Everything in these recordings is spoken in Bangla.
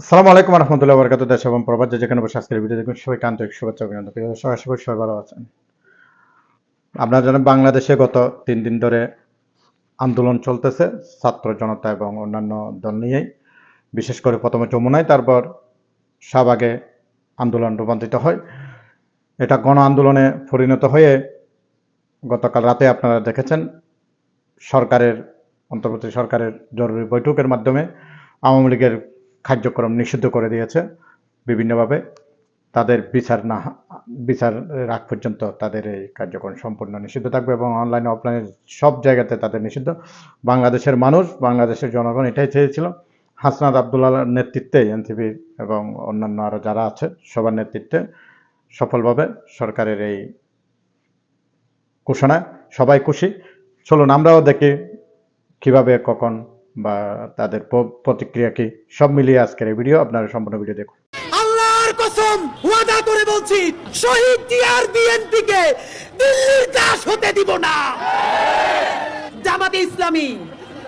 আসসালামু আলাইকুম রহমতুল্লাহ বরকাত দেশ এবং প্রবাদ যেখানে বসে আজকের ভিডিও দেখুন সবাইকে আন্তরিক শুভেচ্ছা অভিনন্দন। দর্শক, আশা করি সবাই ভালো আছেন। আপনারা জানেন বাংলাদেশে গত তিন দিন ধরে আন্দোলন চলতেছে, ছাত্র জনতা এবং অন্যান্য দল নিয়েই। বিশেষ করে প্রথমে যমুনায়, তারপর শাহবাগে আন্দোলন রূপান্তরিত হয়। এটা গণ আন্দোলনে পরিণত হয়ে গতকাল রাতে আপনারা দেখেছেন সরকারের, অন্তর্বর্তী সরকারের জরুরি বৈঠকের মাধ্যমে আওয়ামী লীগের কার্যক্রম নিষিদ্ধ করে দিয়েছে বিভিন্নভাবে। তাদের বিচার না, বিচার রাখ পর্যন্ত তাদের এই কার্যক্রম সম্পূর্ণ নিষিদ্ধ থাকবে এবং অনলাইনে অফলাইনে সব জায়গাতে তাদের নিষিদ্ধ। বাংলাদেশের মানুষ, বাংলাদেশের জনগণ এটাই চেয়েছিল। হাসনাদ আবদুল্লাহর নেতৃত্বে এনসিপি এবং অন্যান্য আরও যারা আছে, সবার নেতৃত্বে সফলভাবে সরকারের এই ঘোষণায় সবাই খুশি। চলুন আমরাও দেখি কীভাবে, কখন বা তাদের প- প্রতিক্রিয়া কি? সব মিলিয়ে আজকের এই ভিডিও, আপনারা সম্পূর্ণ ভিডিও দেখুন। আল্লাহর কসম, ওয়াদা করে বলছি, শহীদ জিয়ার বিএনপি কে দিল্লির দাস হতে দিব না। জামাতে ইসলামী,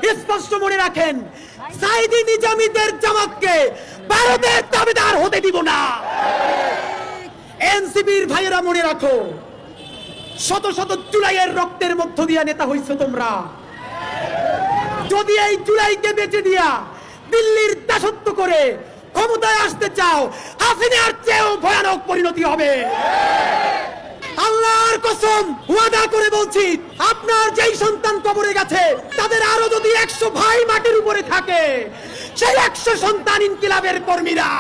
স্পষ্ট মনে রাখেন, সাইদি নিজামীদের জামাতকে ভারতের দাবিদার হতে দিব না। এনসিপির ভাইয়েরা মনে রাখো, শত শত জুলাইয়ের রক্তের মধ্য দিয়া নেতা হইছো তোমরা। যদি এই জুলাইকে বেঁচে দিয়া দিল্লির দাসত্ব করে ক্ষমতায় আসতে চাও, হাসিনার চেয়েও ভয়ানক পরিণতি হবে। আল্লাহর কসম ওয়াদা করে বলছি, আপনার যেই সন্তান কবরে গেছে, তাদের আরও যদি একশো ভাই মাটির উপরে থাকে, সেই একশো সন্তান ইনকিলাবের কর্মীরা।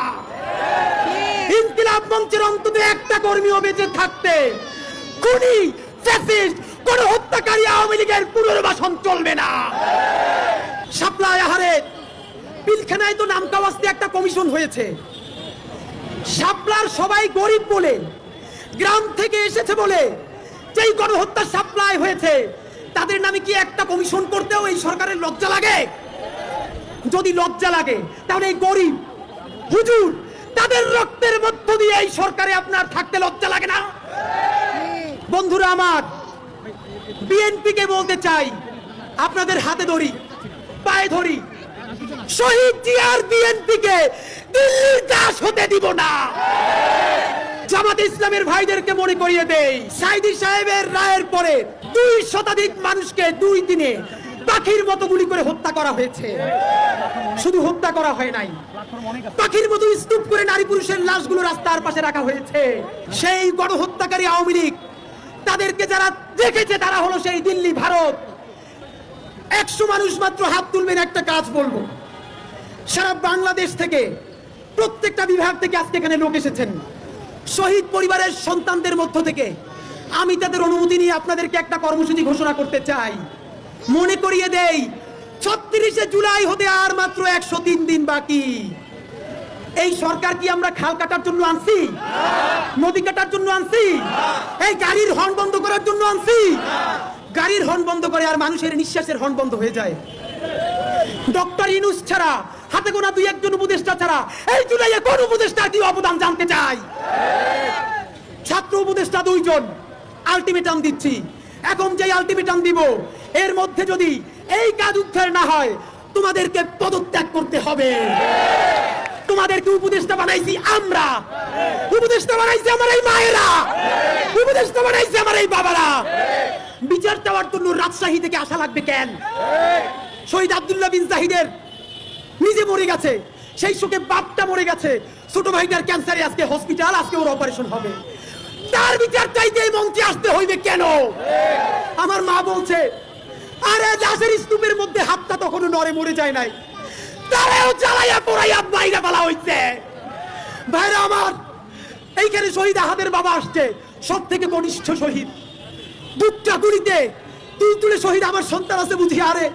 ইনকিলাব মঞ্চের অন্তত একটা কর্মীও বেঁচে থাকতে খুনি, ফ্যাসিস্ট কোন হত্যাকারী আওয়ামী লীগের পুনর্বাসন চলবে না। সাপ্লাই আহারে পিলখানায় তো নাম কাওয়াস্তে একটা কমিশন হয়েছে। সাপলার সবাই গরিব বলে, গ্রাম থেকে এসেছে বলে যেই গণহত্যা সাপ্লাই হয়েছে, তাদের নামে কি একটা কমিশন করতেও এই সরকারের লজ্জা লাগে? যদি লজ্জা লাগে, তাহলে এই গরিব, হুজুর, তাদের রক্তের মধ্য দিয়ে এই সরকারে আপনার থাকতে লজ্জা লাগে না? বন্ধুরা আমার বিএনপি কে বলতে চাই, আপনাদের হাতে ধরি, পায়ে ধরি। শহীদ জিয়ার বিএনপি কে দিল্লির দাস হতে দিব না। জামাতে ইসলামের ভাইদেরকে মনে করিয়ে দেই, সাইদি সাহেবের রায়ের পরে দুই শতাধিক মানুষকে দুই দিনে পাখির মতো গুলি করে হত্যা করা হয়েছে। শুধু হত্যা করা হয় নাই, পাখির মতো স্তূপ করে নারী পুরুষের লাশগুলো রাস্তার পাশে রাখা হয়েছে। সেই গণহত্যাকারী আওয়ামী লীগ তাদেরকে যারা দেখেছে তারা হলো সেই দিল্লি, ভারত। একশো মানুষ মাত্র হাত তুলবেন, একটা কাজ বলব। সারা বাংলাদেশ থেকে প্রত্যেকটা বিভাগ থেকে আজকে এখানে লোক এসেছেন। শহীদ পরিবারের সন্তানদের মধ্য থেকে। আমি তাদের অনুমতি নিয়ে আপনাদেরকে একটা কর্মসূচি ঘোষণা করতে চাই। মনে করিয়ে দেই, ছত্রিশে জুলাই হতে আর মাত্র একশো তিন দিন বাকি। এই সরকার কি আমরা খাল কাটার জন্য আনছি? নদী কাটার জন্য আনছি? এই গাড়ির হর্ন বন্ধ করার জন্য আনছি? গাড়ির হর্ন বন্ধ করে আর মানুষের নিঃশ্বাসের হর্ন বন্ধ হয়ে যায়। ডক্টর ইনুস ছাড়া, হাতে গোনা দুই একজন উপদেষ্টা ছাড়া, এই জুলাইয়ে কোন উপদেষ্টা কি অবদান জানতে চাই? ছাত্র উপদেষ্টা দুইজন আলটিমেটাম দিচ্ছি। এখন যে আলটিমেটাম দিব, এর মধ্যে যদি এই কাজ উদ্ধার না হয়, তোমাদেরকে পদত্যাগ করতে হবে। তোমাদেরকে উপদেষ্টা বানাইছি আমরা। উপদেষ্টা বানাইছি আমার এই মায়েরা। উপদেষ্টা বানাইছি আমার এই বাবারা। বিচার চাওয়ার জন্য রাজশাহী থেকে আসা লাগবে কেন? শহীদ আব্দুল্লাহ বিন জাহিদের নিজে মরে গেছে। সেই শোকে বাপটা মরে গেছে। ছোট ভাইটার ক্যান্সারে আজকে হসপিটাল, আজকে ওর অপারেশন হবে। তার বিচার চাইতে এই মঞ্চে আসতে হইবে কেন? আমার মা বলছে, আরে লাশের স্তূপের মধ্যে হাতটা তখনও নড়ে মরে যায় নাই। তারাও জ্বালাইয়া পোড়াইয়া বাইরে ফেলা হইছে। ভাইরা আমার এইখানে শহীদ আহাদের বাবা আসছে সব থেকে কনিষ্ঠ শহীদ। দুধটা তুই তুলে শহীদ আমার সন্তান আছে বুঝি আরে।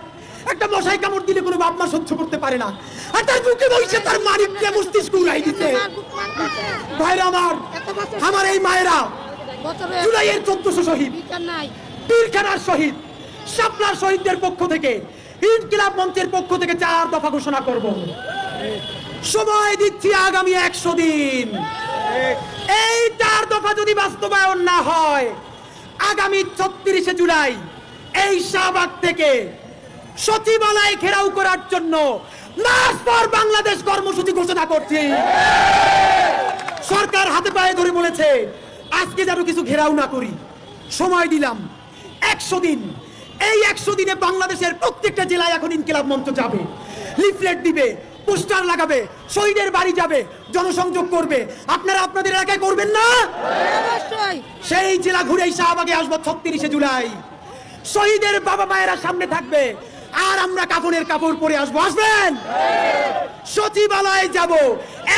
একটা মশাই কামড় দিলে কোনো বাপ মা সহ্য করতে পারে না। আর তার বুকে বইছে তার মানিককে মস্তিষ্ক উড়াই দিতে ভাইরা আমার আমার এই মায়েরা জুলাইয়ের চোদ্দশো শহীদ পীরখানার শহীদ শাপলার শহীদদের পক্ষ থেকে ইনকিলাব মঞ্চের পক্ষ থেকে চার দফা ঘোষণা করব। সময় দিচ্ছি আগামী একশো দিন। এই চার দফা যদি বাস্তবায়ন না হয়, আগামী ছত্রিশে জুলাই এই শাহবাগ থেকে সচিবালয় ঘেরাও করার জন্য মার্চ ফর বাংলাদেশ কর্মসূচি ঘোষণা করছি। সরকার হাতে পায়ে ধরে বলেছে, আজকে যেন কিছু ঘেরাও না করি। সময় দিলাম, একশো দিন। এই একশো দিনে বাংলাদেশের প্রত্যেকটা জেলায় এখন ইনকিলাব মঞ্চ যাবে। লিফলেট দিবে পোস্টার লাগাবে শহীদের বাড়ি যাবে জনসংযোগ করবে। আপনারা আপনাদের এলাকায় করবেন না? সেই জেলা ঘুরেই শাহবাগে আসব ছত্রিশে জুলাই। শহীদের বাবা মায়েরা সামনে থাকবে আর আমরা কাপড়ের কাপড় পরে আসব। আসবেন? সচিবালয়ে যাব।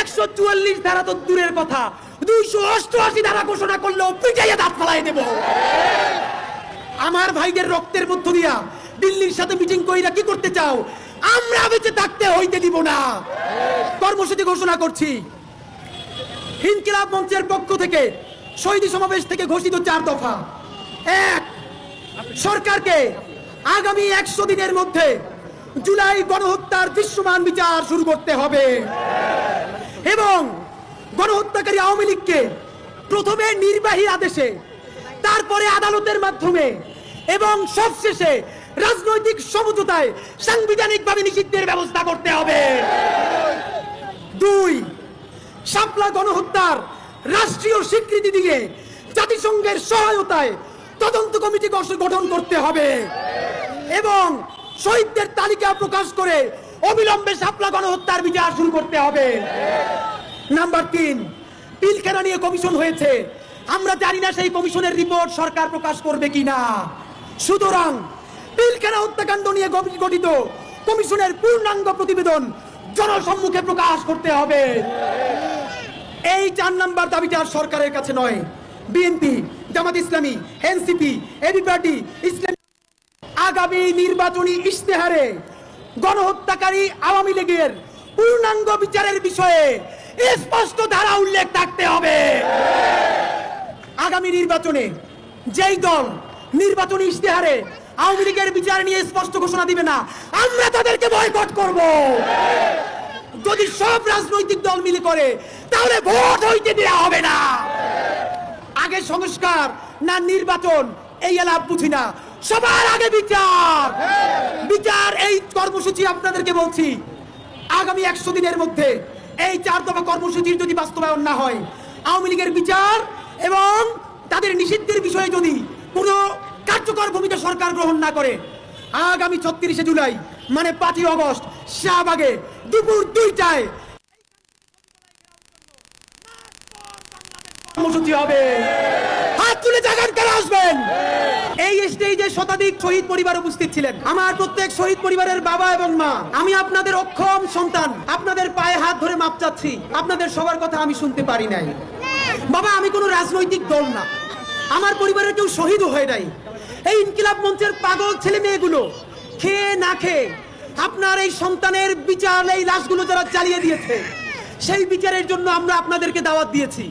একশো চুয়াল্লিশ ধারা তো দূরের কথা। দুইশো অষ্টআশি ধারা ঘোষণা করলেও পিটাইয়া দাঁত ফালাই দেব। আমার ভাইদের রক্তের মধ্য দিয়া দিল্লির সাথে মিটিং কইরা কি করতে চাও? আমরা বেঁচে থাকতে হইতে দিব না। কর্মসূচি ঘোষণা করছি। ইনকিলাব মঞ্চের পক্ষ থেকে শহীদ সমাবেশ থেকে ঘোষিত চার দফা। এক, সরকারকে আগামী একশো দিনের মধ্যে জুলাই গণহত্যার দৃশ্যমান বিচার শুরু করতে হবে। এবং গণহত্যাকারী আওয়ামী লীগকে প্রথমে নির্বাহী আদেশে তারপরে আদালতের মাধ্যমে এবং সবশেষে রাজনৈতিক সমঝোতায় সাংবিধানিকভাবে নিষিদ্ধের ব্যবস্থা করতে হবে। দুই, শাপলা গণহত্যার রাষ্ট্রীয় স্বীকৃতি দিয়ে জাতিসংঘের সহায়তায় তদন্ত কমিটি গঠন- করতে হবে এবং শহীদদের তালিকা প্রকাশ করে অবিলম্বে শাপলা গণহত্যার বিচার শুরু করতে হবে। নাম্বার তিন, পিলখানা নিয়ে কমিশন হয়েছে। আমরা জানি না সেই কমিশনের রিপোর্ট সরকার প্রকাশ করবে কিনা। সুতরাং পিলখানা হত্যাকাণ্ড নিয়ে গঠি- গঠিত কমিশনের পূর্ণাঙ্গ প্রতিবেদন জনসম্মুখে প্রকাশ করতে হবে। এই চার নাম্বার দাবিটা সরকারের কাছে নয়। BNP Jamaat Islami NCP AB party ইসলামী আগামী নির্বাচনী ইশতেহারে গণহত্যাকারী আওয়ামী লীগের পূর্ণাঙ্গ বিচারের বিষয়ে স্পষ্ট ধারা উল্লেখ থাকতে হবে। আগামী নির্বাচনে যেই দল নির্বাচনী ইশতেহারে আওয়ামী লীগের বিচার নিয়ে স্পষ্ট ঘোষণা দিবে না, আমরা তাদেরকে বয়কট করব। যদি সব রাজনৈতিক দল মিলে করে, তাহলে ভোট হইতে দেওয়া হবে না। আগে সংস্কার, না নির্বাচন, এই এলাপ বুঝি না। সবার আগে বিচার। বিচার এই কর্মসূচি আপনাদেরকে বলছি, আগামী একশো দিনের মধ্যে এই চার দফা কর্মসূচির যদি বাস্তবায়ন না হয়, আওয়ামী লীগের বিচার এবং তাদের নিষিদ্ধের বিষয়ে যদি কোনো কার্যকর ভূমিকা সরকার গ্রহণ না করে, আগামী ছত্রিশে জুলাই মানে পাঁচই অগস্ট, শাহবাগে দুপুর দুইটায় কর্মসূচি হবে। হাত তুলে জাগান কারা আসবেন? এই স্টেজে শতাধিক শহীদ পরিবার উপস্থিত ছিলেন। আমার প্রত্যেক শহীদ পরিবারের বাবা এবং মা, আমি আপনাদের অক্ষম সন্তান। আপনাদের পায়ে হাত ধরে মাপ চাচ্ছি। আপনাদের সবার কথা আমি শুনতে পারি নাই। বাবা, আমি কোনো রাজনৈতিক দল না। আমার পরিবারের কেউ শহীদও হয় নাই। এই ইনকিলাব মঞ্চের পাগল ছেলে মেয়েগুলো, খেয়ে না খেয়ে আপনার এই সন্তানের বিচার, এই লাশগুলো যারা চালিয়ে দিয়েছে, সেই বিচারের জন্য আমরা আপনাদেরকে দাওয়াত দিয়েছি।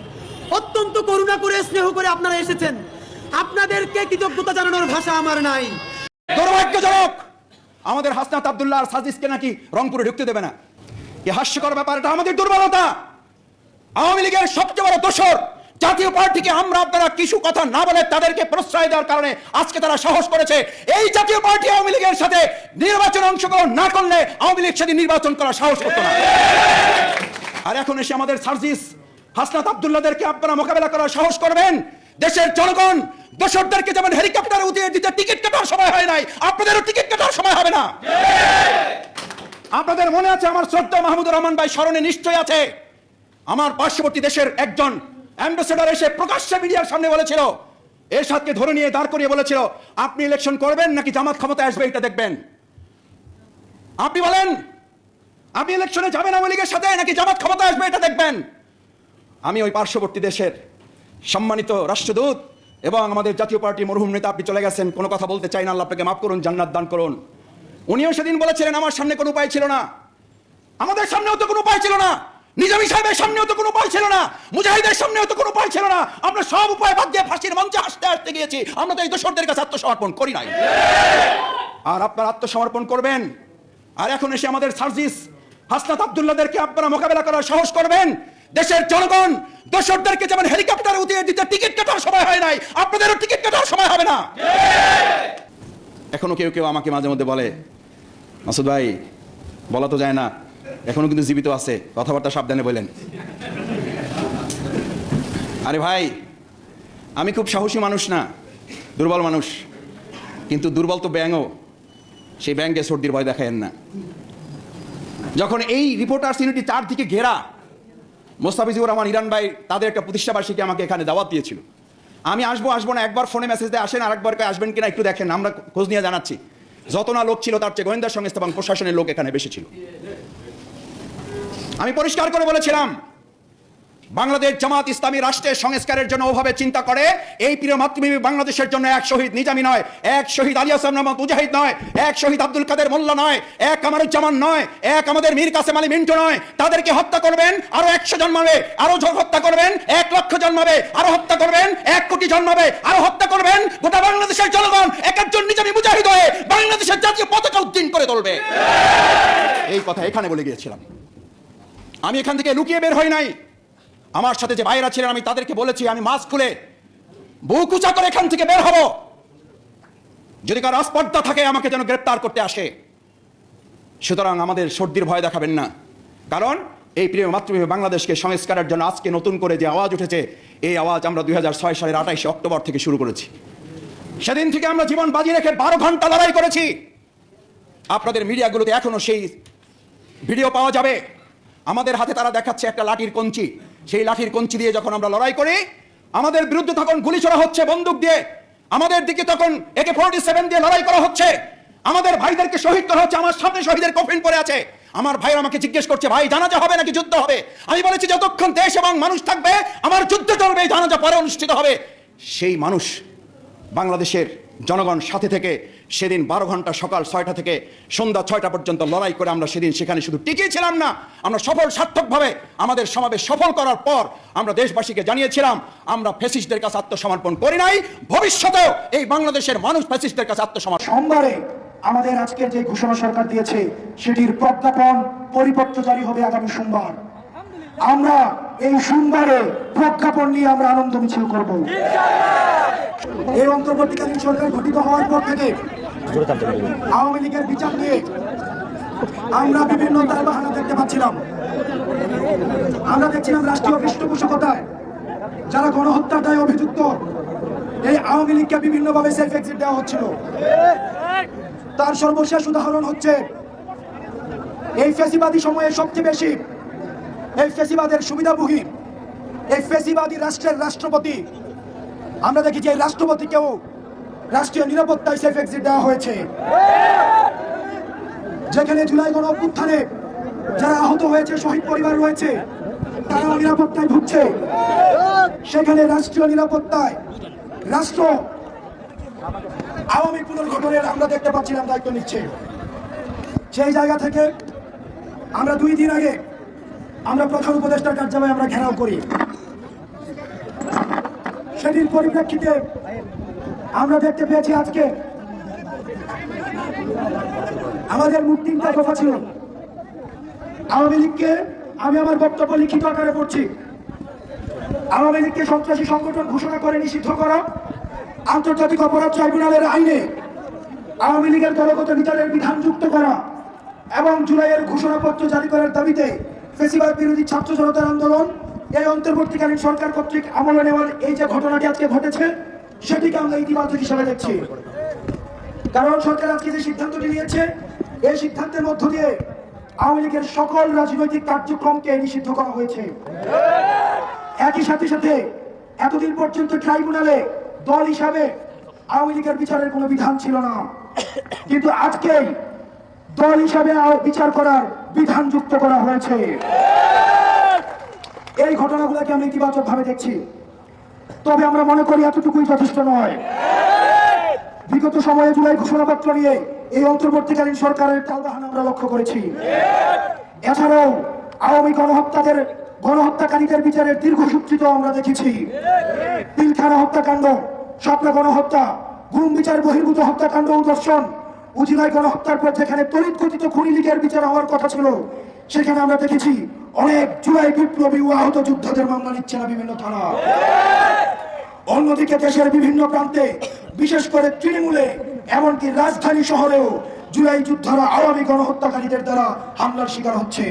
অত্যন্ত করুণা করে, স্নেহ করে আপনারা এসেছেন। আপনাদেরকে কৃতজ্ঞতা জানানোর ভাষা আমার নাই। দুর্ভাগ্যজনক, আমাদের হাসনাত আব্দুল্লাহ আর সাজিদকে নাকি রংপুরে ঢুকতে দেবে না। এই হাস্যকর ব্যাপার এটা আমাদের দুর্বলতা। আওয়ামী লীগের সবচেয়ে বড় দোষর জাতীয় পার্টিকে আমরা আপনারা কিছু কথা না বলে তাদেরকে প্রশ্রয় দেওয়ার কারণে আজকে তারা সাহস করেছে। এই জাতীয় পার্টি আওয়ামী লীগের সাথে নির্বাচন অংশগ্রহণ না করলে আওয়ামী লীগ সেদিন নির্বাচন করার সাহস করতো না। আর এখন এসে আমাদের সার্জিস হাসনাত আব্দুল্লাহদেরকে আপনারা মোকাবেলা করার সাহস করবেন। দেশের জনগণ, দোসরদেরকে যেমন হেলিকপ্টারে উঠিয়ে দিতে টিকিট কাটার সময় হয় নাই, আপনাদেরও টিকিট কাটার সময় হবে না। আপনাদের মনে আছে আমার শ্রদ্ধা মাহমুদুর রহমান ভাই স্মরণে নিশ্চয় আছে। আমার পার্শ্ববর্তী দেশের একজন অ্যাম্বাসেডর এসে প্রকাশ্যে মিডিয়ার সামনে বলেছিল, এরশাদকে ধরে নিয়ে দাঁড় করিয়ে বলেছিল, আপনি ইলেকশন করবেন নাকি জামাত ক্ষমতায় আসবে এটা দেখবেন। আপনি বলেন, আপনি ইলেকশনে যাবেন আওয়ামী লীগের সাথে নাকি জামাত ক্ষমতা আসবে এটা দেখবেন? আমি ওই পার্শ্ববর্তী দেশের সম্মানিত রাষ্ট্রদূত এবং আমাদের জাতীয় পার্টি মরহুম নেতা, আপনি চলে গেছেন, কোনো কথা বলতে চাই না, আল্লাহ আপনাকে মাফ করুন, জান্নাত দান করুন। উনিও সেদিন বলেছিলেন, আমার সামনে কোনো উপায় ছিল না। আমাদের সামনেও তো কোনো উপায় ছিল না। নিজামী সাহেবের সামনেও তো কোনো উপায় ছিল না, মুজাহিদের সামনেও তো কোনো উপায় ছিল না। আমরা সব উপায় বাদ দিয়ে ফাঁসির মঞ্চে আসতে আসতে গিয়েছি। আমরা তো এই দোষরদের কাছে আত্মসমর্পণ করি নাই। আর আপনারা আত্মসমর্পণ করবেন। আর এখন এসে আমাদের সার্জিস হাসনাত আব্দুল্লাহদেরকে আপনারা মোকাবেলা করার সাহস করবেন। দেশের জনগণ দোসরদেরকে যেমন হেলিকপ্টারে উঠিয়ে দিতে টিকিট কাটার সময় হয় নাই, আপনাদেরও টিকিট কাটার সময় হবে না। এখনও কেউ কেউ আমাকে মাঝে মধ্যে বলে, মাসুদ ভাই, বলা তো যায় না এখনও কিন্তু জীবিত আছে। কথাবার্তা সাবধানে বলেন। আরে ভাই, আমি খুব সাহসী মানুষ না, দুর্বল মানুষ। কিন্তু দুর্বল তো ব্যাঙও, সেই ব্যাংকে সর্দির ভয় দেখায়েন না। যখন এই রিপোর্টার্স ইউনিটি চারদিকে ঘেরা, মোস্তাফিজুর রহমান, ইরান ভাই তাদের একটা প্রতিষ্ঠাবার্ষিকী আমাকে এখানে দাওয়াত দিয়েছিল। আমি আসব আসব না, একবার ফোনে মেসেজ দিয়ে আসেন, আরেকবার কয়ে, আসবেন কিনা একটু দেখেন, আমরা খোঁজ নিয়ে জানাচ্ছি। যত না লোক ছিল, তার চেয়ে গোয়েন্দা সংস্থা এবং প্রশাসনের লোক এখানে বেশি ছিল। আমি পরিষ্কার করে বলেছিলাম, বাংলাদেশ জামাত ইসলামী রাষ্ট্রের সংস্কারের জন্য ওভাবে চিন্তা করে, এই প্রিয় মাতৃভূমি বাংলাদেশের জন্য এক শহীদ নিজামি নয়, এক শহীদ আলী আসলাম নামক মুজাহিদ নয়, এক শহীদ আব্দুল কাদের মোল্লা নয়, এক কামারুজ্জামান নয়, এক আমাদের মীর কাসেম আলী মিন্টু নয়, তাদেরকে হত্যা করবেন, আরও একশো জন্মাবে, আরও হত্যা করবেন, এক লক্ষ জন্মাবে, আরও হত্যা করবেন, এক কোটি জন্মাবে, আরও হত্যা করবেন, গোটা বাংলাদেশের জনগণ এক একজন নিজামি মুজাহিদ হয়ে বাংলাদেশের জাতীয় পতাকা উদ্দিন করে তুলবে। এই কথা এখানে বলে গিয়েছিলাম। আমি এখান থেকে লুকিয়ে বের হই নাই। আমার সাথে যে ভাইরা ছিলেন, আমি তাদেরকে বলেছি, আমি মাস্ক খুলে বুক উঁচা করে এখান থেকে বের হব। যদি কারও আস্পর্ধা থাকে, আমাকে যেন গ্রেপ্তার করতে আসে। সুতরাং আমাদের সর্দির ভয় দেখাবেন না। কারণ এই প্রিয় মাতৃভূমি বাংলাদেশকে সংস্কারের জন্য আজকে নতুন করে যে আওয়াজ উঠেছে, এই আওয়াজ আমরা দু হাজার ছয় সালের আঠাইশে অক্টোবর থেকে শুরু করেছি। সেদিন থেকে আমরা জীবন বাজি রেখে বারো ঘণ্টা লড়াই করেছি। আপনাদের মিডিয়াগুলোতে এখনও সেই ভিডিও পাওয়া যাবে। আমাদের হাতে তারা দেখাচ্ছে একটা লাঠির কঞ্চি। সেই লাঠির কঞ্চি দিয়ে যখন আমরা লড়াই করি, আমাদের বিরুদ্ধে তখন গুলি ছোড়া হচ্ছে, বন্দুক দিয়ে। আমাদের দিকে তখন একে ফোর্টি সেভেন দিয়ে লড়াই করা হচ্ছে। আমাদের ভাইদেরকে শহীদ করা হচ্ছে, আমার সামনে শহীদের কফিন পড়ে আছে। আমার ভাই আমাকে জিজ্ঞেস করছে, ভাই, জানাজা হবে নাকি যুদ্ধ হবে? আমি বলেছি, যতক্ষণ দেশ এবং মানুষ থাকবে, আমার যুদ্ধ চলবে জানাজা পরে অনুষ্ঠিত হবে। সেই মানুষ বাংলাদেশের জনগণ সাথে থেকে সেদিন বারো ঘণ্টা সকাল ছয়টা থেকে সন্ধ্যা ছয়টা পর্যন্ত লড়াই করে আমরা সেদিন সেখানে শুধু টিকেই ছিলাম না আমরা সফল সার্থকভাবে আমাদের সমাবেশ সফল করার পর আমরা দেশবাসীকে জানিয়েছিলাম আমরা ফেসিস্টদের কাছে আত্মসমর্পণ করি নাই ভবিষ্যতেও এই বাংলাদেশের মানুষ ফেসিস্টদের কাছে আত্মসমর্পণ সোমবারে আমাদের আজকের যে ঘোষণা সরকার দিয়েছে সেটির প্রজ্ঞাপন পরিপত্র জারি হবে আগামী সোমবার। আমরা এই সোমবারে প্রজ্ঞাপন নিয়ে আমরা আনন্দ মিছিল করব। এই অন্তর্বর্তীকালীন সরকার গঠিত হওয়ার পর থেকে আওয়ামী লীগের বিচার নিয়ে আমরা বিভিন্ন তালবাহানা দেখতে পাচ্ছিলাম। আমরা দেখছিলাম রাষ্ট্রীয় পৃষ্ঠপোষকতায় যারা গণহত্যার দায়ে অভিযুক্ত, এই আওয়ামী লীগকে বিভিন্নভাবে সেলফ এক্সিট দেওয়া হচ্ছিল। তার সর্বশেষ উদাহরণ হচ্ছে, এই ফেসিবাদী সময়ে সবচেয়ে বেশি এই ফেসিবাদের সুবিধাভোগী, এই ফেসিবাদী রাষ্ট্রের রাষ্ট্রপতি আমরা দেখি যে এই রাষ্ট্রপতিকেও রাষ্ট্রীয় নিরাপত্তায় সেফ এক্সিট দেওয়া হয়েছে। যেখানে জুলাই গণ অভ্যুত্থানে যারা আহত হয়েছে, শহীদ পরিবার রয়েছে, তারাও নিরাপত্তায় ভুগছে। সেখানে রাষ্ট্রীয় নিরাপত্তায় রাষ্ট্র আওয়ামী পুনর্গঠনের আমরা দেখতে পাচ্ছিলাম দায়িত্ব নিচ্ছে। সেই জায়গা থেকে আমরা দুই দিন আগে আমরা প্রধান উপদেষ্টার কার্যালয়ে আমরা ঘেরাও করি। সেটির পরিপ্রেক্ষিতে আমরা দেখতে পেয়েছি আজকে আমাদের মুখ তিনটা ছিল। আওয়ামী লীগকে আমি আমার বক্তব্য লিখিত আকারে পড়ছি। আওয়ামী লীগকে সন্ত্রাসী সংগঠন ঘোষণা করে নিষিদ্ধ করা, আন্তর্জাতিক অপরাধ ট্রাইব্যুনালের আইনে আওয়ামী লীগের দলগত বিচারের বিধান যুক্ত করা এবং জুলাইয়ের ঘোষণাপত্র জারি করার দাবিতে ফেসিবাদ বিরোধী ছাত্র জনতার আন্দোলন এই অন্তর্বর্তীকালীন সরকার কর্তৃক আমলে নেওয়ার এই যে ঘটনাটি আজকে ঘটেছে, সেটিকে আমরা ইতিবাচক হিসাবে দেখছি। কারণ সরকার আজকে যে সিদ্ধান্তটি নিয়েছে, এই সিদ্ধান্তের মধ্য দিয়ে আওয়ামী লীগের সকল রাজনৈতিক কার্যক্রমকে নিষিদ্ধ করা হয়েছে। একই সাথে সাথে এতদিন পর্যন্ত ট্রাইব্যুনালে দল হিসাবে আওয়ামী লীগের বিচারের কোনো বিধান ছিল না। কিন্তু আজকে দল হিসাবে বিচার করার বিধান যুক্ত করা হয়েছে। এই ঘটনাগুলোকে আমরা ইতিবাচক ভাবে দেখছি। তবে আমরা মনে করি এতটুকুই যথেষ্ট নয়। বিগত সময়ে জুলাই ঘোষণাপত্র নিয়ে এই অন্তর্বর্তীকালীন সরকারের টালবাহানা আমরা লক্ষ্য করেছি। এছাড়াও আওয়ামী গণহত্যাদের, গণহত্যাকারীদের বিচারের দীর্ঘসূত্রিত আমরা দেখেছি। পিলখানা হত্যাকাণ্ড, স্বপ্ন গণহত্যা, গুম বিচার বহির্ভূত হত্যাকাণ্ড ও দর্শন উজিলায় গণহত্যার পর যেখানে তড়িৎ গতিত খুনি লীগের বিচার হওয়ার কথা ছিল, সেখানে আমরা দেখেছি অনেক জুলাই বিপ্লবী ও আহত যোদ্ধাদের মামলা নিচ্ছে না বিভিন্ন থানা। অন্যদিকে দেশের বিভিন্ন প্রান্তে, বিশেষ করে তৃণমূলে, এমনকি রাজধানী শহরেও জুলাই যোদ্ধারা আওয়ামী গণহত্যাকারীদের দ্বারা হামলার শিকার হচ্ছে।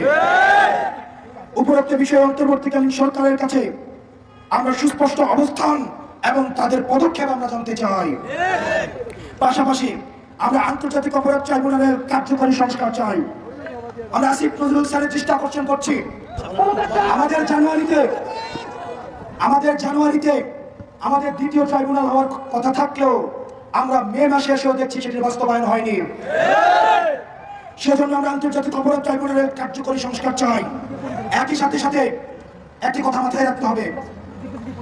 উপরোক্ত বিষয়ে অন্তর্বর্তীকালীন সরকারের কাছে আমরা সুস্পষ্ট অবস্থান এবং তাদের পদক্ষেপ আমরা জানতে চাই। পাশাপাশি আমরা আন্তর্জাতিক অপরাধ ট্রাইব্যুনালের কার্যকরী সংস্কার চাই। আমরা আসিফ নজরুল স্যারের দৃষ্টি আকর্ষণ করছি। আমাদের জানুয়ারিতে আমাদের জানুয়ারিতে আমাদের দ্বিতীয় ট্রাইব্যুনাল হওয়ার কথা থাকলেও আমরা মে মাসে এসেও দেখছি সেটির বাস্তবায়ন হয়নি। সেজন্য আমরা আন্তর্জাতিক অপরাধ ট্রাইব্যুনালের কার্যকরী সংস্কার চাই। একই সাথে সাথে একটি কথা মাথায় রাখতে হবে।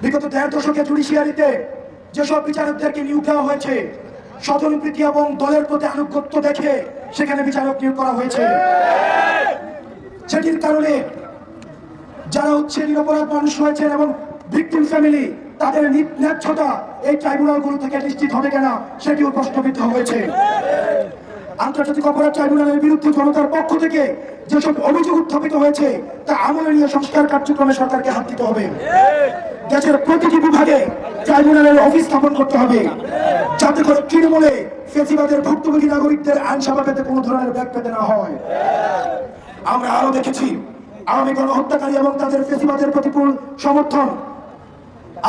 বিগত দেড় দশকে জুডিশিয়ারিতে যেসব বিচারকদেরকে নিয়োগ দেওয়া হয়েছে স্বজনপ্রীতি এবং দলের প্রতি আনুগত্য দেখে সেখানে বিচারক নিয়োগ করা হয়েছে। সেটির কারণে যারা হচ্ছে নিরপরাধ মানুষ হয়েছেন এবং ভিকটিম ফ্যামিলি তাদের ন্যায্যতা এই ট্রাইব্যুনালগুলো থেকে নিশ্চিত হবে কিনা সেটিও প্রশ্নবিদ্ধ হয়েছে। আন্তর্জাতিক অপরাধ ট্রাইব্যুনালের বিরুদ্ধে জনতার পক্ষ থেকে যেসব অভিযোগ উত্থাপিত হয়েছে, তা আমলনীয় সংস্কার কার্যক্রমে সরকারকে হাত দিতে হবে। দেশের প্রতিটি বিভাগে ট্রাইব্যুনালের অফিস স্থাপন করতে হবে। যাতে করে তৃণমূলে ফেসিবাদের ভুক্তভোগী নাগরিকদের আইন সেবা পেতে কোনো ধরনের ব্যাগ পেতে না হয়। আমরা আরও দেখেছি, আওয়ামী গণহত্যাকারী এবং তাদের ফেসিবাদের প্রতিকূল সমর্থন।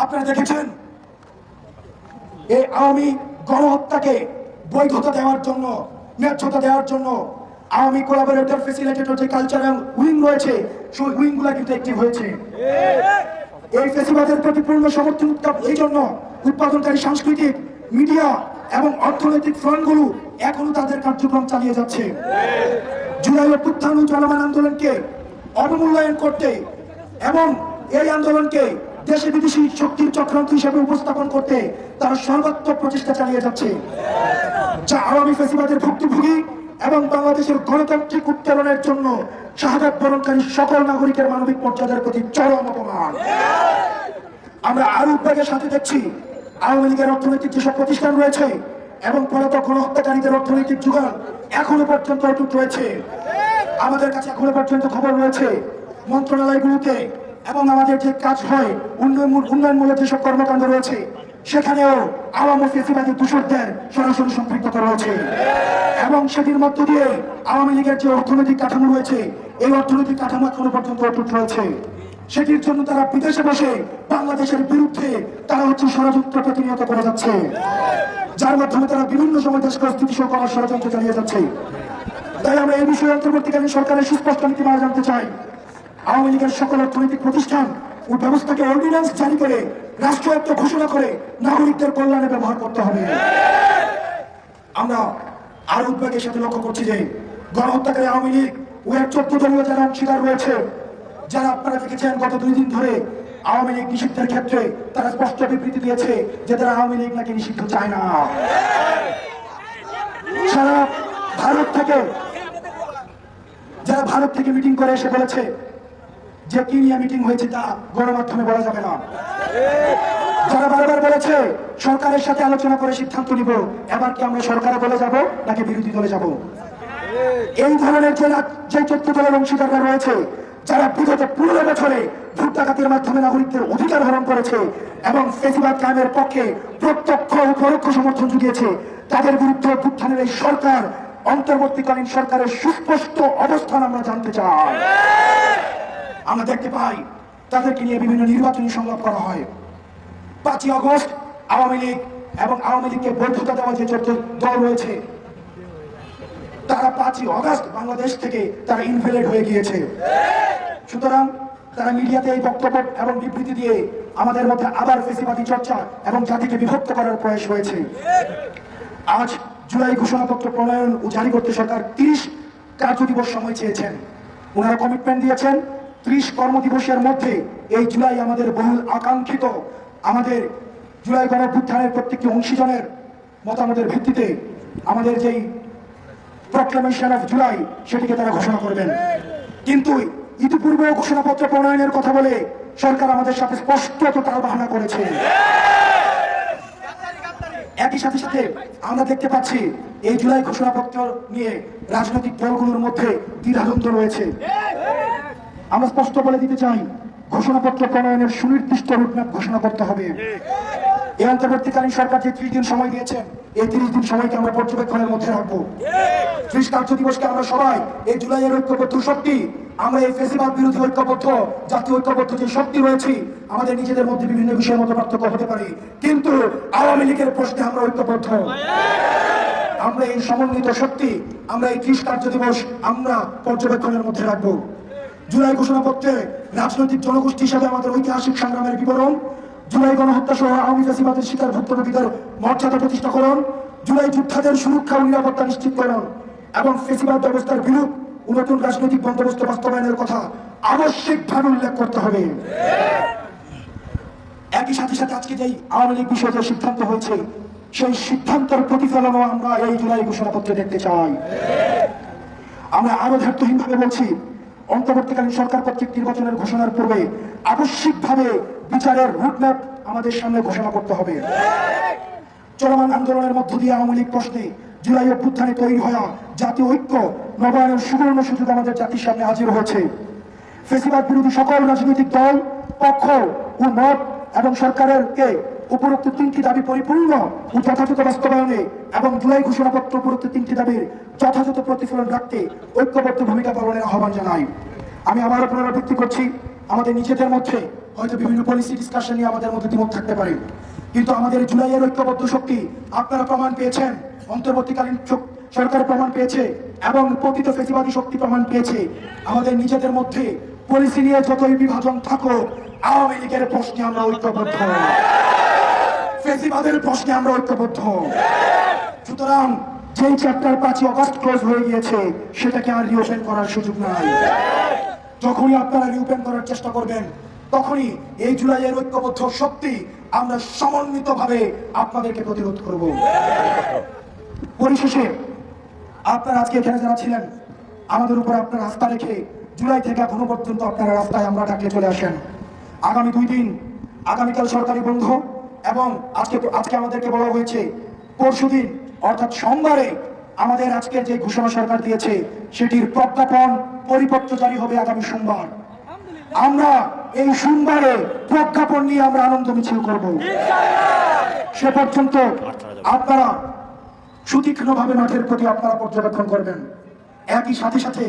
আপনারা দেখেছেন, এই আওয়ামী গণহত্যাকে বৈধতা দেওয়ার জন্য, ন্যায্যতা দেওয়ার জন্য আওয়ামী কোলাবোরেটর ফেসিলিটেটর যে কালচারাল উইং রয়েছে, সেই উইংগুলা কিন্তু অ্যাক্টিভ হয়েছে। এই ফেসিবাদের প্রতি পূর্ণ সমর্থন উত্তাপ এই জন্য উৎপাদনকারী সাংস্কৃতিক, মিডিয়া এবং অর্থনৈতিক ফ্রন্টগুলো এখনও তাদের কার্যক্রম চালিয়ে যাচ্ছে। জুলাই অভ্যুত্থান ও চলমান আন্দোলনকে অবমূল্যায়ন করতে এবং এই আন্দোলনকে দেশে বিদেশি শক্তির চক্রান্ত হিসেবে উপস্থাপন করতে তারা সর্বাত্মক প্রচেষ্টা চালিয়ে যাচ্ছে। যা আওয়ামী ফেসিবাদের ভুক্তভোগী এবং বাংলাদেশের গণতান্ত্রিক উত্তরণের জন্য শাহাদাত বরণকারী সকল নাগরিকের মানবিক মর্যাদার প্রতি চরম অপমান। আমরা আরও উদ্বেগের সাথে দেখছি। আওয়ামী লীগের অর্থনৈতিক যেসব প্রতিষ্ঠান রয়েছে এবং পলাতক গণহত্যাকারীদের অর্থনৈতিক যোগান এখনও পর্যন্ত অটুট রয়েছে। আমাদের কাছে এখনও পর্যন্ত খবর রয়েছে, মন্ত্রণালয়গুলোতে এবং আমাদের যে কাজ হয়, উন্নয়ন উন্নয়নমূলক যেসব কর্মকাণ্ড রয়েছে সেখানেও আওয়ামী ফেসিবাদী দূষকদের সরাসরি সম্পৃক্ততা রয়েছে। এবং সেটির মধ্য দিয়ে আওয়ামী লীগের যে অর্থনৈতিক কাঠামো রয়েছে, এই অর্থনৈতিক কাঠামো এখনও পর্যন্ত অটুট রয়েছে। সেটির জন্য তারা বিদেশে বসে বাংলাদেশের বিরুদ্ধে তারা হচ্ছে ষড়যন্ত্র প্রতিনিয়ত করে যাচ্ছে। যার মাধ্যমে তারা বিভিন্ন সময় দেশকে অস্থিতিশীল করার ষড়যন্ত্র চালিয়ে যাচ্ছে। তাই আমরা এই বিষয়ে অন্তর্বর্তীকালীন সরকারের সুস্পষ্ট নীতিমালা জানতে চাই। আওয়ামী লীগের সকল অর্থনৈতিক প্রতিষ্ঠান ব্যবস্থাকে অর্ডিন্যান্স জারি করে রাষ্ট্রায়ত্ত ঘোষণা করে নাগরিকদের কল্যাণে ব্যবহার করতে হবে। আমরা আরও উদ্বেগের সাথে লক্ষ্য করছি যে গণহত্যাকারী আওয়ামী লীগ ও এর চোদ্দ দলীয় যারা অংশীদার রয়েছে, যারা আপনারা দেখেছেন গত দুই দিন ধরে আওয়ামী লীগ নিষিদ্ধের ক্ষেত্রে তারা স্পষ্ট বিবৃতি দিয়েছে যে তারা আওয়ামী লীগ নাকি নিষিদ্ধ চায় না। সারা ভারত থেকে, যারা ভারত থেকে মিটিং করে এসে বলেছে যে কি নিয়ে মিটিং হয়েছে তা গণমাধ্যমে বলা যাবে না। যারা বারবার বলেছে, সরকারের সাথে আলোচনা করে সিদ্ধান্ত নিব, এবার কি আমরা সরকারে বলে যাব নাকি বিরোধী দলে যাব? এই ধরনের যে যে চোদ্দ দলের অংশীদাররা রয়েছে, যারা বিগত পনেরো বছরে ভোট ডাকাতির মাধ্যমে নাগরিকদের অধিকার হরণ করেছে এবং ফেসিবাদ কায়েমের পক্ষে প্রত্যক্ষ ও পরোক্ষ সমর্থন জুগিয়েছে তাদের বিরুদ্ধে অভ্যুত্থানের এই সরকার, অন্তর্বর্তীকালীন সরকারের সুস্পষ্ট অবস্থান আমরা জানতে চাই। আমরা দেখতে পাই, তাদেরকে নিয়ে বিভিন্ন নির্বাচনী সংলাপ করা হয়। পাঁচই আগস্ট আওয়ামী লীগ এবং আওয়ামী লীগকে বৈধতা দেওয়া যে চোদ্দ দল রয়েছে, তারা পাঁচই অগাস্ট বাংলাদেশ থেকে তারা ইনভেলেড হয়ে গিয়েছে। সুতরাং তারা মিডিয়াতে এই বক্তব্য এবং বিবৃতি দিয়ে আমাদের মধ্যে আবার ফেসিবাদী চর্চা এবং জাতিকে বিভক্ত করার প্রয়াস হয়েছে আজ জুলাই ঘোষণাপত্র প্রণয়ন ও জারি করতে সরকার তিরিশ কার্য দিবস সময় চেয়েছেন। ওনারা কমিটমেন্ট দিয়েছেন ত্রিশ কর্মদিবসের মধ্যে এই জুলাই আমাদের বহুল আকাঙ্ক্ষিত। আমাদের জুলাই গণভ্যুত্থানের প্রত্যেকটি অংশীজনের মতামতের ভিত্তিতে আমাদের যেই প্রক্লামেশন অফ জুলাই, সেটিকে তারা ঘোষণা করবেন। কিন্তু ইতিপূর্বে ঘোষণাপত্র প্রণয়নের কথা বলে সরকার আমাদের সাথে স্পষ্ট তাল বাহানা করেছে। একই সাথে সাথে আমরা দেখতে পাচ্ছি, এই জুলাই ঘোষণাপত্র নিয়ে রাজনৈতিক দলগুলোর মধ্যে দ্বিধাদ্বন্দ্ব রয়েছে। আমরা স্পষ্ট বলে দিতে চাই ঘোষণাপত্র প্রণয়নের সুনির্দিষ্ট রুটম্যাপ ঘোষণা করতে হবে। এই অন্তর্বর্তীকালীন সরকার যে ত্রিশ দিন সময় দিয়েছেন এই ত্রিশ দিন সময়কে আমরা পর্যবেক্ষণের মধ্যে রাখব। ত্রিশ কার্য দিবসকে আমরা সবাই এই জুলাইয়ের ঐক্যবদ্ধ শক্তি আমরা এই ফেসিবাদ বিরোধী ঐক্যবদ্ধ জাতীয় ঐক্যবদ্ধ যে শক্তি রয়েছে আমাদের নিজেদের মধ্যে বিভিন্ন বিষয়ের মধ্যে পার্থক্য হতে পারে। কিন্তু আওয়ামী লীগের প্রশ্নে আমরা ঐক্যবদ্ধ। আমরা এই সমন্বিত শক্তি আমরা এই ত্রিশ কার্য দিবস আমরা পর্যবেক্ষণের মধ্যে রাখব। জুলাই ঘোষণা ঘোষণাপত্রে রাজনৈতিক জনগোষ্ঠী হিসাবে আমাদের ঐতিহাসিক সংগ্রামের বিবরণ, জুলাই গণহত্যা সহ আওয়ামী ফেসিবাদের শিকার ভুক্তভোগীদের মর্যাদা প্রতিষ্ঠাকরণ, জুলাই যোদ্ধাদের সুরক্ষা ও নিরাপত্তা নিশ্চিতকরণ এবং ফেসিবাদ ব্যবস্থার বিরূপ ও নতুন রাজনৈতিক বন্দোবস্ত বাস্তবায়নের কথা আবশ্যিকভাবে উল্লেখ করতে হবে। একই সাথে সাথে আজকে যেই আওয়ামী লীগ বিষয়ে সিদ্ধান্ত হয়েছে, সেই সিদ্ধান্তের প্রতিফলনও আমরা এই জুলাই ঘোষণাপত্রে দেখতে চাই। আমরা আরও ধার্তহীন ভাবে বলছি অন্তর্বর্তীকালীন সরকার কর্তৃক নির্বাচনের ঘোষণার পূর্বে আবশ্যিকভাবে বিচারের রুটম্যাপ আমাদের সামনে ঘোষণা করতে হবে। চলমান আন্দোলনের মধ্য দিয়ে আওয়ামী লীগ প্রশ্নে জুলাই অভ্যুত্থানে তৈরি হওয়া জাতীয় ঐক্য, নবায়নের সুবর্ণ সুযোগ আমাদের জাতির সামনে হাজির হয়েছে। ফেসিবাদ বিরোধী সকল রাজনৈতিক দল, পক্ষ ও মত এবং সরকারের কে উপরোক্ত তিনটি দাবি পরিপূর্ণ ও যথাযথ বাস্তবায়নে এবং জুলাই ঘোষণাপত্র উপরোক্ত তিনটি দাবির যথাযথ প্রতিফলন রাখতে ঐক্যবদ্ধ ভূমিকা পালনের আহ্বান জানাই। আমি আবারও পুনরাবৃত্তি করছি, আমাদের নিজেদের মধ্যে হয়তো বিভিন্ন পলিসি ডিসকাশন নিয়ে আমাদের মধ্যে দ্বিমত থাকতে পারে। কিন্তু আমাদের জুলাইয়ের ঐক্যবদ্ধ শক্তি আপনারা প্রমাণ পেয়েছেন, অন্তর্বর্তীকালীন সরকার প্রমাণ পেয়েছে এবং প্রকৃত ফেসিবাদী শক্তি প্রমাণ পেয়েছে। আমাদের নিজেদের মধ্যে পলিসি নিয়ে যতই বিভাজন থাকুক, আওয়ামী লীগের প্রশ্নে আমরা ঐক্যবদ্ধ। ফেসিবাদের প্রশ্নে আমরা ঐক্যবদ্ধ। সুতরাং যেই চ্যাপ্টার পাঁচই অগাস্ট ক্লোজ হয়ে গিয়েছে, সেটাকে আর রিওপেন করার সুযোগ নাই। যখনই আপনারা রিওপেন করার চেষ্টা করবেন, তখনই এই জুলাইয়ের ঐক্যবদ্ধ শক্তি আমরা সমন্বিতভাবে আপনাদেরকে প্রতিরোধ করব। পরিশেষে, আপনারা আজকে এখানে যারা ছিলেন, আমাদের উপর আপনারা আস্থা রেখে জুলাই থেকে এখনও পর্যন্ত আপনারা রাস্তায় আমরা ডাকলে চলে আসেন। আগামী দুই দিন আগামীকাল সরকারি বন্ধ। এবং আজকে আজকে আমাদেরকে বলা হয়েছে, পরশুদিন, অর্থাৎ সোমবারে আমাদের আজকে যে ঘোষণা সরকার দিয়েছে, সেটির প্রজ্ঞাপন পরিপত্র জারি হবে আগামী সোমবার। আমরা এই সোমবারে প্রজ্ঞাপন নিয়ে আমরা আনন্দ মিছিল করব। সে পর্যন্ত আপনারা সুতীক্ষ্ণভাবে মাঠের প্রতি আপনারা পর্যবেক্ষণ করবেন। একই সাথে সাথে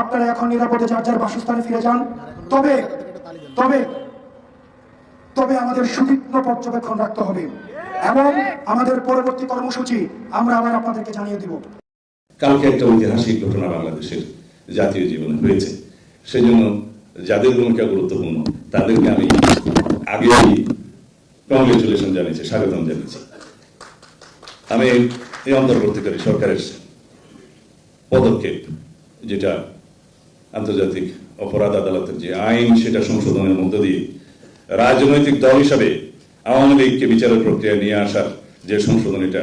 আপনারা এখন নিরাপদে যার যার বাসস্থানে ফিরে যান। তবে তবে তবে আমাদের সুতীক্ষ্ণ পর্যবেক্ষণ রাখতে হবে। এবং আমাদের পরবর্তী কর্মসূচি আমরা আবার আপনাদেরকে জানিয়ে দিব। কালকে একটা ঐতিহাসিক ঘটনা বাংলাদেশের জাতীয় জীবনে হয়েছে। সেজন্য যাদের ভূমিকা গুরুত্বপূর্ণ, তাদেরকে আমি আগেই কংগ্রেচুলেশন জানিয়েছি, স্বাগতম জানিয়েছি। আমি এই অন্তর্বর্তীকারী সরকারের পদক্ষেপ, যেটা আন্তর্জাতিক অপরাধ আদালতের যে আইন, সেটা সংশোধনের মধ্য দিয়ে রাজনৈতিক দল হিসাবে আওয়ামী লীগকে বিচারের প্রক্রিয়া নিয়ে আসার যে সংশোধনীটা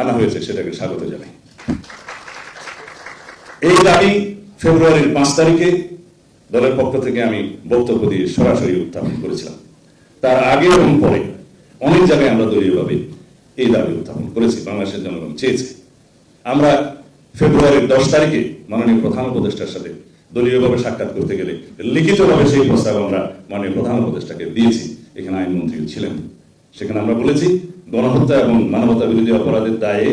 আনা হয়েছে, সেটাকে স্বাগত জানাই। এই দাবি ফেব্রুয়ারির পাঁচ তারিখে দলের পক্ষ থেকে আমি বক্তব্য দিয়ে সরাসরি উত্থাপন করেছিলাম। তার আগে এবং পরে অনেক জায়গায় আমরা দলীয়ভাবে এই দাবি উত্থাপন করেছি, বাংলাদেশের জনগণ চেয়েছে। আমরা ফেব্রুয়ারির দশ তারিখে মাননীয় প্রধান উপদেষ্টার সাথে দলীয়ভাবে সাক্ষাৎ করতে গেলে লিখিতভাবে সেই প্রস্তাব আমরা মাননীয় প্রধান উপদেষ্টাকে দিয়েছি। এখানে আইনমন্ত্রী ছিলেন। সেখানে আমরা বলেছি, গণহত্যা এবং মানবতা বিরোধী অপরাধের দায়ে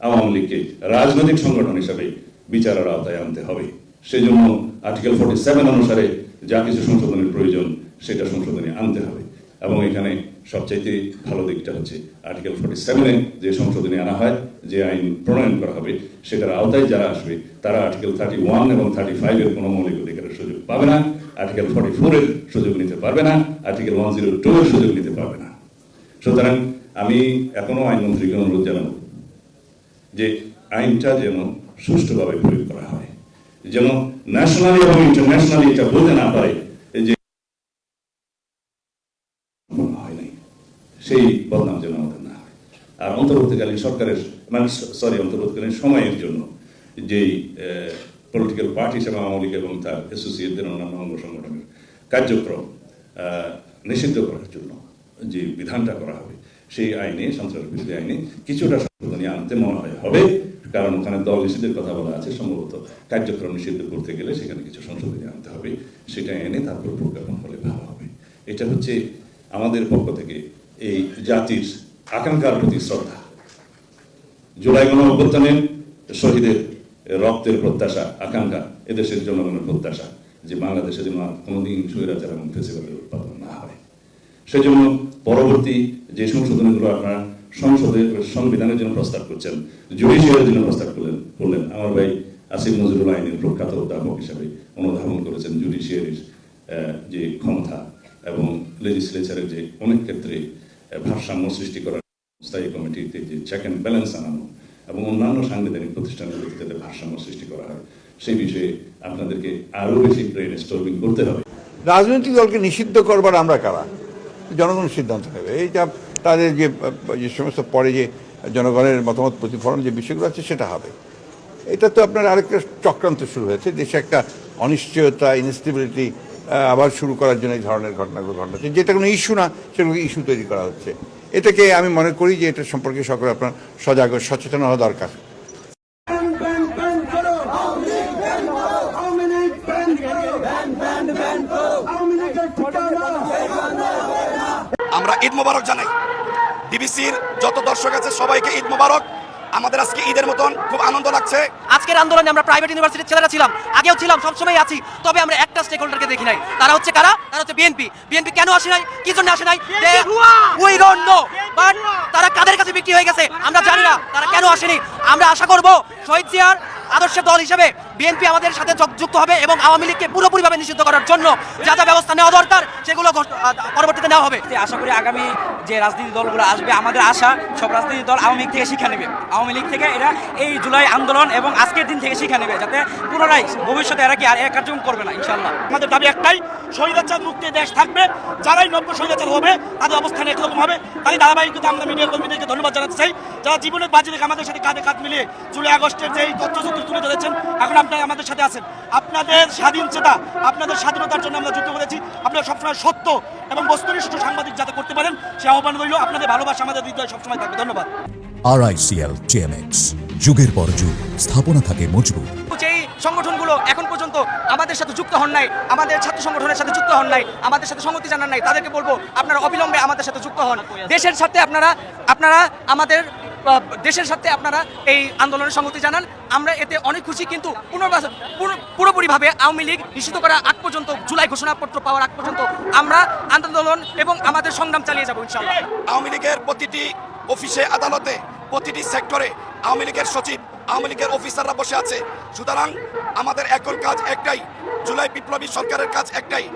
আওয়ামী লীগকে রাজনৈতিক সংগঠন হিসাবে বিচারের আওতায় আনতে হবে। সেই জন্য আর্টিকেল ফোর্টি সেভেন অনুসারে যা কিছু সংশোধনের প্রয়োজন, সেটা সংশোধনে আনতে হবে। এবং এখানে সবচাইতে ভালো দিকটা হচ্ছে আর্টিকেল ফোর্টি সেভেনে যে সংশোধনী আনা হয় যে আইন প্রণয়ন করা হবে, সেটার আওতায় যারা আসবে, তারা আর্টিকেল থার্টি ওয়ান এবং থার্টি ফাইভের কোনো মৌলিক অধিকারের সুযোগ পাবে না। আর্টিকেল ফোর্টি ফোরের সুযোগ নিতে পারবে না। আর্টিকেল ওয়ান জিরো টু এর সুযোগ নিতে পারবে না। সুতরাং আমি এখনও আইনমন্ত্রীকে অনুরোধ জানাব যে আইনটা যেন সুষ্ঠুভাবে প্রয়োগ করা হয়, যেন ন্যাশনালি এবং ইন্টারন্যাশনালি এটা বলতে না পারে যে নাই। সেই বদনাম যেন আমাদের অন্তর্বর্তীকালীন সরকারের মানে সরি অন্তর্বর্তীকালীন সময়ের জন্য যেই পলিটিক্যাল পার্টি হিসেবে আওয়ামী লীগ এবং তার অ্যাসোসিয়েটদের অন্যান্য অঙ্গ সংগঠনের কার্যক্রম নিষিদ্ধ করার জন্য যে বিধানটা করা হবে, সেই আইনে সন্ত্রাস বিরোধী আইনে কিছুটা সংশোধনী আনতে মনে হয়, হবে। কারণ ওখানে দল নিষিদ্ধের কথা বলা আছে, সম্ভবত কার্যক্রম নিষিদ্ধ করতে গেলে সেখানে কিছু সংশোধনী আনতে হবে, সেটা এনে তারপর প্রজ্ঞাপন হলে ভালো হবে। এটা হচ্ছে আমাদের পক্ষ থেকে এই জাতির আকাঙ্ক্ষার প্রতি শ্রদ্ধা। জুলাই গণ অভ্যুত্থানের শহীদের রক্তের প্রত্যাশা, আকাঙ্ক্ষা, এদেশের জনগণের প্রত্যাশা যে বাংলাদেশে যেন কোনোদিন স্বৈরাচার এবং ফেসিবাদের উৎপাদন না হয়। সেজন্য পরবর্তী যে সংশোধনগুলো আপনারা সংসদের সংবিধানের জন্য প্রস্তাব করছেন, জুডিশিয়ারের জন্য প্রস্তাব করলেন করলেন, আমার ভাই আসিফ নজরুল আইনের প্রখ্যাত অধ্যাপক হিসাবে অনুধাবন করেছেন জুডিশিয়ারির যে ক্ষমতা এবং লেজিসলেচারের যে অনেক ক্ষেত্রে ভারসাম্য সৃষ্টি করার স্থায়ী কমিটিতে যে চেক অ্যান্ড ব্যালেন্স আনানো এবং অন্যান্য সাংবিধানিক প্রতিষ্ঠানগুলোতে যাতে ভারসাম্য সৃষ্টি করা হয় সেই বিষয়ে আপনাদেরকে আরও বেশি ব্রেন স্টর্মিং করতে হবে। রাজনৈতিক দলকে নিষিদ্ধ করবার আমরা কারা? জনগণ সিদ্ধান্ত নেবে। এইটা তাদের যে যে সমস্ত পরে যে জনগণের মতামত প্রতিফলন যে বিষয়গুলো আছে, সেটা হবে। এটা তো আপনার আরেকটা চক্রান্ত শুরু হয়েছে। দেশে একটা অনিশ্চয়তা ইনস্টেবিলিটি আবার শুরু করার জন্য এই ধরনের ঘটনাগুলো ঘটাচ্ছে যেটা কোনো ইস্যু না সেগুলোকে ইস্যু তৈরি করা হচ্ছে। এটাকে আমি মনে করি যে এটা সম্পর্কে সকলে আপনার সজাগ ও সচেতন হওয়া দরকার। আমরা ঈদ মোবারক জানাই। ডিবিসির যত দর্শক আছে সবাইকে ঈদ মোবারক। আমাদের আজকে ঈদের মতন খুব আনন্দ লাগছে। আজকের আন্দোলনে আমরা প্রাইভেট ইউনিভার্সিটির ছেলেরা ছিলাম আগেও ছিলাম সবসময় আছি তবে আমরা একটা স্টেক হোল্ডারকে দেখি নাই। তারা হচ্ছে কারা? তারা হচ্ছে বিএনপি বিএনপি কেন আসে নাই? কি জন্য আসে নাই? উই ডোন্ট নো বাট তারা কাদের কাছে বিক্রি হয়ে গেছে? আমরা জানি না তারা কেন আসেনি? আমরা আশা করব শহীদ জিয়ার আদর্শের দল হিসেবে বিএনপি আমাদের সাথে যুক্ত হবে এবং আওয়ামী লীগকে পুরোপুরিভাবে নিষিদ্ধ করার জন্য যা যা ব্যবস্থা নেওয়া দরকার সেগুলো পরবর্তীতে নেওয়া হবে। আশা করি আগামী যে রাজনীতি দলগুলো আসবে আমাদের আশা সব রাজনীতি দল আওয়ামী লীগ থেকে শিক্ষা নেবে। আওয়ামী লীগ থেকে এরা এই জুলাই আন্দোলন এবং আজকের দিন থেকে শিক্ষা নেবে যাতে পুনরায় ভবিষ্যতে এরা কি আর এক কার্যক্রম করবে না ইনশাল্লাহ আমাদের দাবি একটাই শহীদাচার মুক্তি দেশ থাকবে। যারাই নব্য শহীদাচার হবে তাদের অবস্থান একরকম হবে। তাই ধারাবাহিকতা আমরা মিডিয়া কর্মীদেরকে ধন্যবাদ জানাতে চাই যারা জীবনের বাজি রেখে আমাদের সাথে কাঁধে কাঁধ মিলিয়ে জুলাই আগস্টের যে তথ্যসূত্র তুলে ধরেছেন এখন আপনারা আমাদের সাথে আছেন। আপনাদের স্বাধীন চেতা আপনাদের স্বাধীনতার জন্য আমরা যুদ্ধ করেছি আপনারা সবসময় সত্য এবং বস্তুনিষ্ঠ সাংবাদিক যাতে করতে পারেন সে আহ্বান রইল আপনাদের ভালোবাসা আমাদের হৃদয় সবসময় থাকবে। ধন্যবাদ। আরআইসিএল টিএমএক্স যুগের পর যুগ স্থাপনা থাকে মজবুত। যেই সংগঠনগুলো এখন পর্যন্ত আমাদের সাথে যুক্ত হন নাই আমাদের ছাত্র সংগঠনের সাথে যুক্ত হন নাই আমাদের সাথে সংগতি জানান নাই তাদেরকে বলব আপনারা অবিলম্বে আমাদের সাথে যুক্ত হন। দেশের সাথে আপনারা আপনারা আমাদের দেশের সাথে আপনারা এই আন্দোলনের সংগতি জানান। আমরা এতে অনেক খুশি, কিন্তু পুনর্বাসন পুরোপুরিভাবে আওয়ামী লীগ নিষিদ্ধ করা আগ পর্যন্ত, জুলাই ঘোষণাপত্র পাওয়ার আগ পর্যন্ত আমরা আন্দোলন এবং আমাদের সংগ্রাম চালিয়ে যাব, ইনশাআল্লাহ। আওয়ামী লীগের প্রতিটি অফিসে, আদালতে, প্রতিটি সেক্টরে আওয়ামী লীগের সচিব, আওয়ামী লীগের অফিসাররা বসে আছে। সুতরাং আমাদের এখন কাজ একটাই, জুলাই বিপ্লবী সরকারের কাজ একটাই।